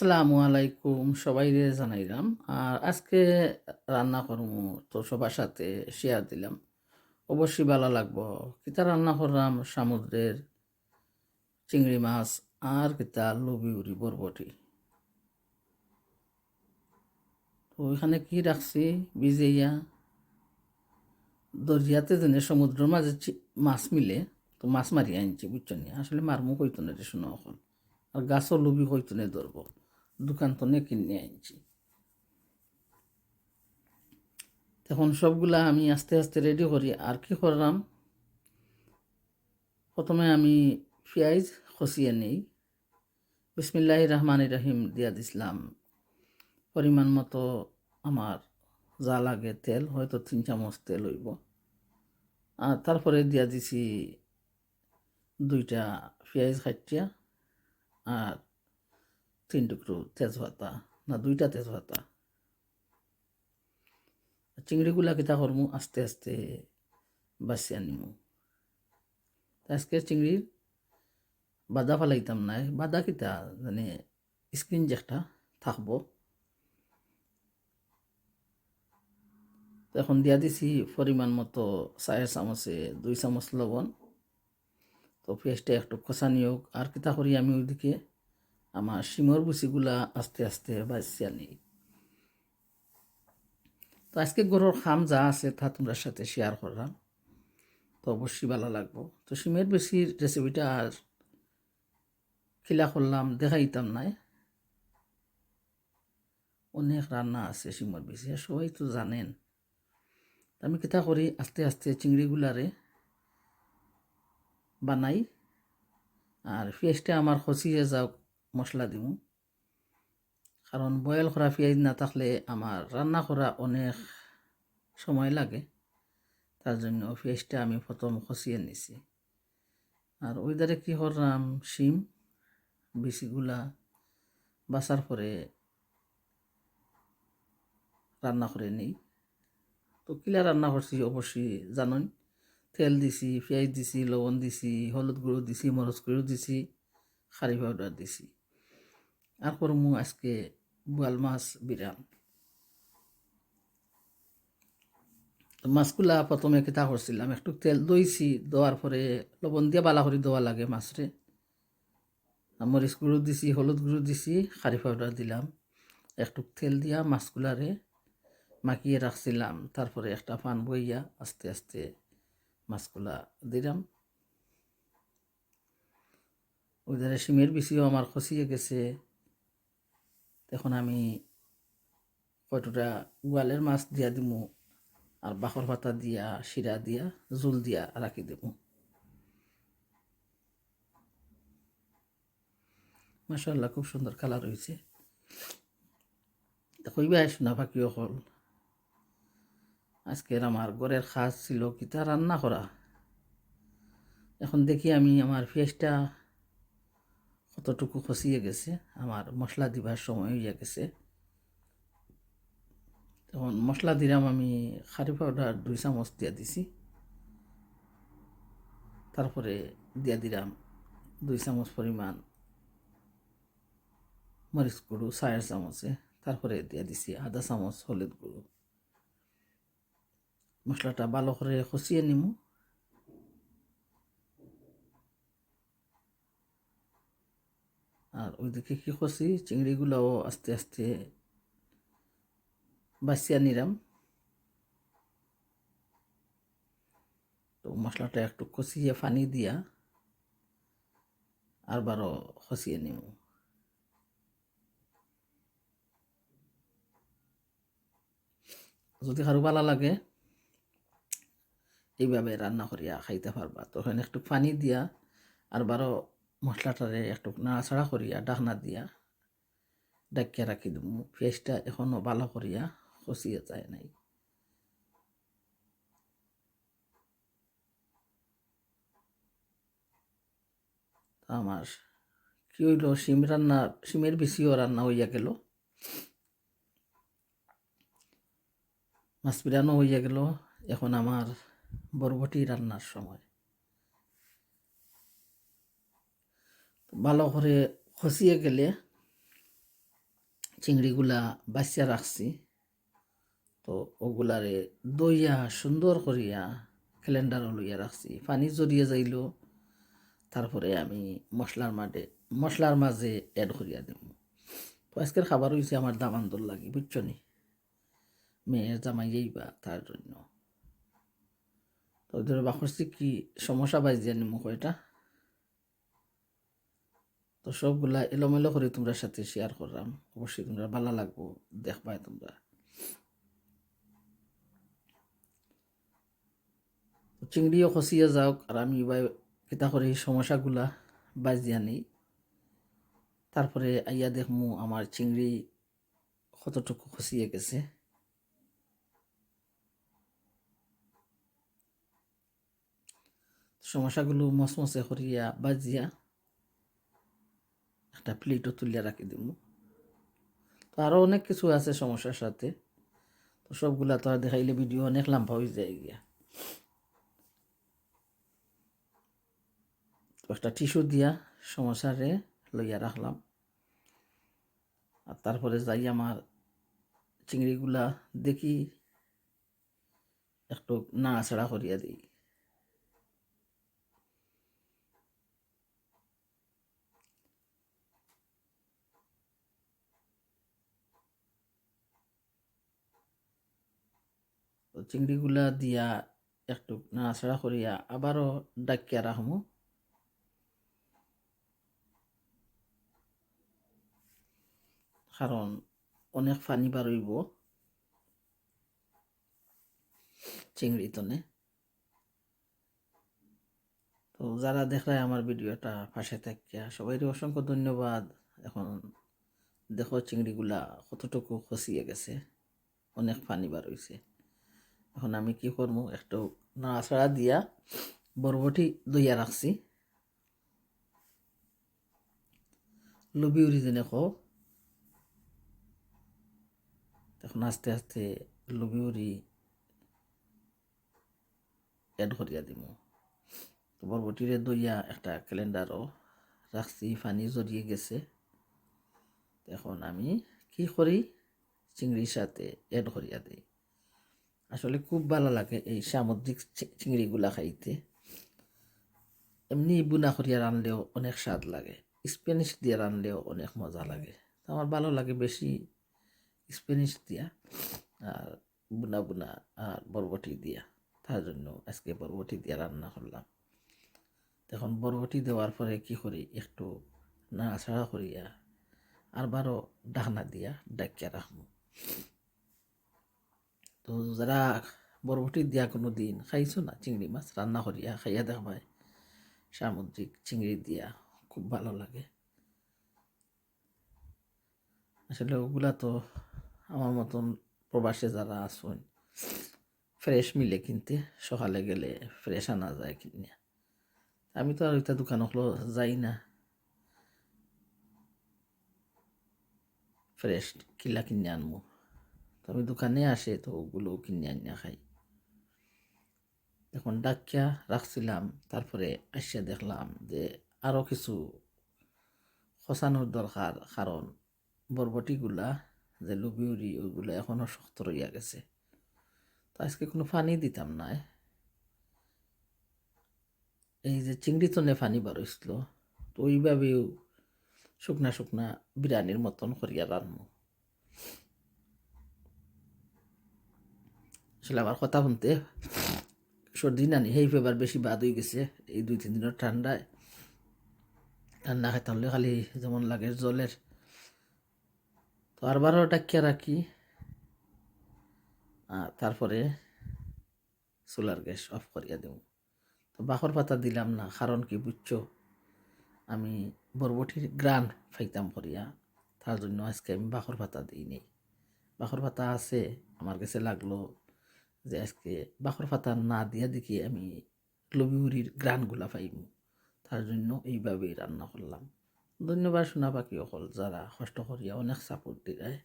আসসালামু আলাইকুম, সবাই জানাইলাম। আর আজকে রান্না করব তো সবার সাথে শেয়ার দিলাম। অবশ্যই ভালো লাগবো। কিতা রান্না করলাম? সমুদ্রের চিংড়ি মাছ আর কিতা লবি উড়ি বরবটি। তো ওইখানে কি রাখছি? বিজেইয়া দরিয়াতে যেনে সমুদ্রের মাঝে মাছ মিলে, তো মাছ মারি আনছি, বুঝছ আসলে মারমু কইতো না রে শুনো আর গাছও লবি কইতো না ধরবো। দোকান নে কিনে আনছি। তখন সবগুলা আমি আস্তে আস্তে রেডি করি। আর কি করলাম? প্রথমে আমি পেঁয়াজ খসিয়ে নেই। বিসমিল্লাহ রহমান রহিম দিয়া দিছিলাম। পরিমাণ মতো আমার যা লাগে তেল, হয়তো তিন চামচ তেল হইব। আর তারপরে দিয়া দিছি দুইটা পেঁয়াজ খাটিয়া আর তিন টুকরো তেজপাতা, না, দুইটা তেজপাতা। চিংড়িগুলা কিতা করমু, আস্তে আস্তে বাছি আনিমু। আজকে চিংড়ির বাদা ফালাইতাম নাই। বাদা কিতা মানে স্ক্রিন যেটা থাকব। এখন দিয়া দিছি পরিমাণ মতো চায়ের চামচে দুই চামচ লবণ। তো পেঁয়াজটা একটু কষানি হোক আর কিতা করি আমি ওইদিকে? আমার শিমর বুচিগুলা আস্তে আস্তে বাঁচছি আনি তো আজকে গরুর খাম যা আছে তা তোমরা সাথে শেয়ার করলাম। তো অবশ্যই ভালো লাগবো। তো শিমের বেশির রেসিপিটা আর খিলা করলাম, দেখাইতাম নাই। অনেক রান্না আছে শিমর বেশি সবাই তো জানেন। আমি কিতা করি, আস্তে আস্তে চিংড়িগুলারে বানাই। আর পেঁয়াজটা আমার খসিয়ে যাওক মশলা দিব কারণ বয়েল করা পেঁয়াজ না থাকলে আমার রান্না করা অনেক সময় লাগে। তার জন্য পেঁয়াজটা আমি প্রথম খসিয়ে নিছি আর ওই ধারে কী করলাম শিম বিচিগুলা বাসার পরে রান্না করে নিই তো কিলা রান্না করছি অবশ্যই জানোই তেল দিছি, পেঁয়াজ দিছি লবণ দিছি, হলুদ গুঁড়ো দিছি মরচ গুঁড়ো দিছি খারি পাউডার দিছি। আর করমু আজকে বোয়াল মাছ বিরাম। মাছগুলা প্রথমে কিতা করছিলাম, একটু তেল দইছি, দেওয়ার পরে লবণ দিয়ে বালা করে দেওয়া লাগে মাছরে। মরিচ গুঁড়ো দিছি, হলুদ গুঁড়ো দিছি, খারি পাউডার দিলাম। একটু তেল দিয়া মাছগুলারে মাখিয়ে রাখছিলাম, তারপরে একটা পান বইয়া আস্তে আস্তে মাছগুলা দিলাম। ওই ধারে শিমের বিচিও আমার খসিয়ে গেছে। তখন আমি কয়টা গোয়ালের মাছ দিয়া দিমু আর বাখর পাতা দিয়া, শিরা দিয়া, জোল দিয়া রাখি দেবো মাসাল্লাহ খুব সুন্দর কালার হয়েছে কইবা শোনা ফাঁকিও হল আজকের আমার ঘরের খাস ছিল কিতা রান্না করা। এখন দেখি আমি আমার পেঁয়াজটা কতটুকু খসিয়ে গেছে, আমার মশলা দিবার সময় হইয়া গেছে। তখন মশলা দিলাম আমি খারি পাউডার দুই চামচ দিয়া দিছি। তারপরে দিয়া দিলাম দুই চামচ পরিমাণ মরিচ গুঁড়ো, চায়ের চামচে। তারপরে দিয়া দিছি আধা চামচ হলুদ গুঁড়ো। মশলাটা ভালো করে কষিয়ে নিমু। আর ওইদিকে কি করছি? চিংড়িগুলোও আস্তে আস্তে বাছিয়া নিলাম। তো মশলাটা একটু কষিয়ে পানি দিয়া আরবারও কষিয়ে নিব। যদি কারও ভালো লাগে, এইভাবে রান্না করিয়া খাইতে পারবা। তখন একটু পানি দিয়া আর বারো মশলাটারে একটু নাড়াচাড়া করিয়া, ডাকনা দিয়া ডাকিয়া রাখি দিব পেঁয়াজটা এখনও ভালো করিয়া কষিয়ে যায় নাই। আমার কি হইল, শিম রান্না, শিমের বেশিও রান্না হইয়া গেল। মাছ বিরানো হইয়া গেল। এখন আমার বরবটি রান্নার সময়। ভালো করে খসিয়ে গেলে চিংড়িগুলা বাচ্চা রাখছি। তো ওগুলারে দইয়া সুন্দর করিয়া ক্যালেন্ডারও লইয়া রাখছি। পানি জড়িয়ে যাইল, তারপরে আমি মশলার মাঝে মশলার মাঝে অ্যাড করিয়া দেব তো আজকের খাবার হয়েছে আমার দামান্দর লাগি, বুঝছ নি? মেয়ের জামাই যাইবা তার জন্য। তো ধরে বাখরছি কি সমস্যা বাজিয়া নিমু এটা? তো সবগুলা এলোমেলো করে তোমরা সাথে শেয়ার করলাম। অবশ্যই তোমরা ভালো লাগবো, দেখবাই তোমরা। চিংড়িও খসিয়ে যাওক, আর আমি কিতা করে এই সমস্যাগুলা বাজিয়া নিই। তারপরে আইয়া দেখমু আমার চিংড়ি কতটুকু খসিয়ে গেছে। সমস্যাগুলো মসমসে করিয়া বাজিয়া একটা প্লেটও তুলিয়া রাখি দিব তো আরও অনেক কিছু আছে সমস্যার সাথে। তো সবগুলা তো আর দেখাইলে ভিডিও অনেক লাম্বা হয়ে যায় গিয়া। তো একটা টিস্যু দিয়া সমস্যারে লইয়া রাখলাম। আর তারপরে যাই আমার চিংড়িগুলা দেখি একটু নাড়াচাড়া করিয়া দিই। চিংড়িগুলা দিয়া একটু নাড়াচাড়া করিয়া আবারও ডাকিয়া রাখমু। কারণ অনেক পানি বারইব চিংড়ি তনে। তো যারা দেখলায় আমার ভিডিওটা পাশে থাকিয়া, সবাইকে অসংখ্য ধন্যবাদ। এখন দেখো চিংড়িগুলা কতটুকু খসিয়ে গেছে, অনেক পানি বার এখন আমি কি করব একটু নাড়াচাড়া দিয়া বরবটি দইয়া রাখছি। লবি উড়ি যেনে কো তখন আস্তে আস্তে লবি উড়ি এড করিয়া দিব তো বরবটিরে দইয়া একটা ক্যালেন্ডারও রাখছি, পানি জড়িয়ে গেছে। এখন আমি কি করি, চিংড়ির সাথে এড করিয়া দিই। আসলে খুব ভালো লাগে এই সামুদ্রিক চিংড়িগুলা খাইতে। এমনি বুনা করিয়া রানলেও অনেক স্বাদ লাগে। স্প্যানিশ দিয়ে রানলেও অনেক মজা লাগে। আমার ভালো লাগে বেশি স্প্যানিশ দিয়া আর বুনা বুনা আর বরবটি দিয়া। তার জন্য আজকে বরবটি দিয়া রান্না করলাম। তখন বরবটি দেওয়ার পরে কি করি? একটু নাড়াচাড়া করিয়া আর বারো ডাকনা দিয়া ডাকিয়া রাখব। তো যারা বরবটি দিয়া কোনো দিন খাইছো না, চিংড়ি মাছ রান্না করিয়া খাইয়া দেখবাই সামুদ্রিক চিংড়ি দিয়া খুব ভালো লাগে। আসলে ওগুলা তো আমার মতন প্রবাসে যারা আসুন, ফ্রেশ মিলে কিনতে, সকালে গেলে ফ্রেশ আনা যায় কিনে। আমি তো আর ওইটা দোকান হলো যাই না। ফ্রেশ কিলা কিনে আনব তো আমি দোকানে আসে তো ওগুলো কিনে আনিয়া খাই। এখন ডাকিয়া রাখছিলাম, তারপরে আসিয়া দেখলাম যে আরও কিছু খসানোর দরকার, কারণ বরবটিগুলা যে লুবিউরি, ওইগুলো এখনও শক্ত রইয়া গেছে। তো আজকে কোনো পানি দিতাম না। এই যে চিংড়ি তনে পানি বারইছিল তো ওইভাবেও শুকনা শুকনা বিরিয়ানির মতন করিয়া রান্নু আসলে আমার কথা শুনতে। সর্দি নানি, সেই ফেবার বেশি বাদ হয়ে গেছে এই দুই, তিন দিনের ঠান্ডায়। ঠান্ডা খাইতে হলে খালি যেমন লাগে জলের। তো আর বারো ডাকিয়া রাখি? তারপরে সোলার গ্যাস অফ করিয়া দেব। তো বাখর পাতা দিলাম না, কারণ কি বুঝছ? আমি বরবটির গ্রান ফাইতাম করিয়া, তার জন্য আজকে আমি বাখর পাতা দিই নেই বাখর পাতা আছে, আমার কাছে লাগল যে আজকে বাখর পাতা না দিয়া দেখি আমি লবিউরির গ্রানগুলা পাইব তার জন্য এইভাবেই রান্না করলাম। ধন্যবাদ শোনা পাখি অকল যারা কষ্ট করিয়া অনেক সাপোর্ট দিলায়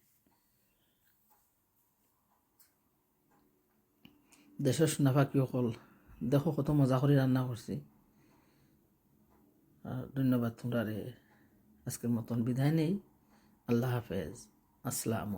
দেশের সোনা পাখি অকল দেখো কত মজা করে রান্না করছি। ধন্যবাদ তোমরা রে আজকের মতন বিদায় নেই। আল্লাহ হাফেজ। আসসালামু